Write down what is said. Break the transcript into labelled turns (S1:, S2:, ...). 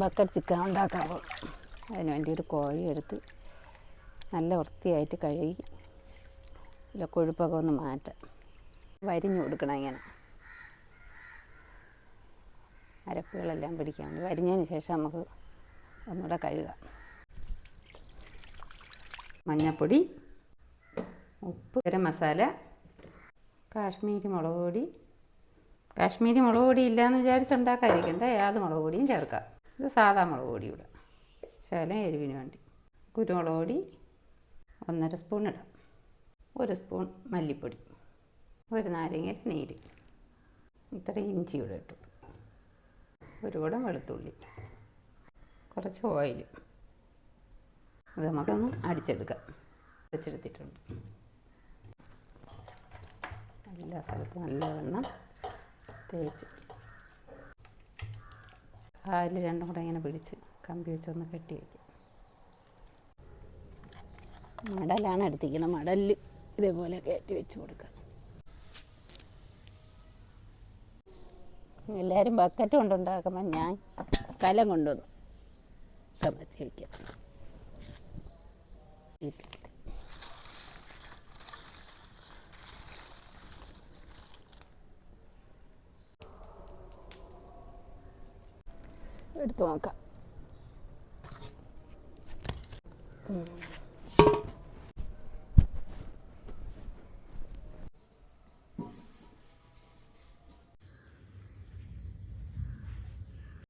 S1: Bucket chicken ഉണ്ടാക്കാൻ പോകും. അതിന് വേണ്ടി ഒരു കോഴി എടുത്ത് നല്ല വൃത്തിയായിട്ട് കഴുകി ഇല്ല കൊഴുപ്പൊക്കെ ഒന്ന് മാറ്റാം. വരിഞ്ഞു കൊടുക്കണം ഇങ്ങനെ. അരപ്പുകളെല്ലാം പിടിക്കാൻ വേണ്ടി വരിഞ്ഞതിന് ശേഷം നമുക്ക് ഒന്നുകൂടെ കഴുകാം. മഞ്ഞൾപ്പൊടി ഉപ്പ് ഗരം മസാല കാശ്മീരി മുളക് പൊടി. കാശ്മീരി മുളക് പൊടി ഇല്ലയെന്ന് വിചാരിച്ചുണ്ടാക്കാതിരിക്കണ്ട ഏത് മുളക് പൊടിയും ചേർക്കാം. ഇത് സാധാ മുളക് പൊടി ഇടാം. ശകലം എരിവിന് വേണ്ടി. കുരുമുളക് പൊടി ഒന്നര സ്പൂൺ ഇടാം. ഒരു സ്പൂൺ മല്ലിപ്പൊടി. ഒരു നാരങ്ങ നീര്. ഇത്ര ഇഞ്ചി ഇവിടെ ഇട്ടു. ഒരു കൂടം വെളുത്തുള്ളി. കുറച്ച് ഓയിൽ അത് നമുക്കൊന്ന് അടിച്ചെടുക്കാം. അടിച്ചെടുത്തിട്ടുണ്ട്. എല്ലാ സ്ഥലത്തും നല്ലവണ്ണം തേച്ച് കാലിൽ രണ്ടും കൂടെ ഇങ്ങനെ പിടിച്ച് കമ്പി വെച്ചൊന്ന് കെട്ടി വയ്ക്കും മടലാണ് എടുത്തിരിക്കുന്നത്. മടലിൽ ഇതേപോലെ കയറ്റി വെച്ച് കൊടുക്കുക എല്ലാവരും ബക്കറ്റ് കൊണ്ടുണ്ടാക്കുമ്പോൾ ഞാൻ കലം കൊണ്ടുവന്നു. കമത്തി വയ്ക്കാം എടുത്ത് നോക്കാം.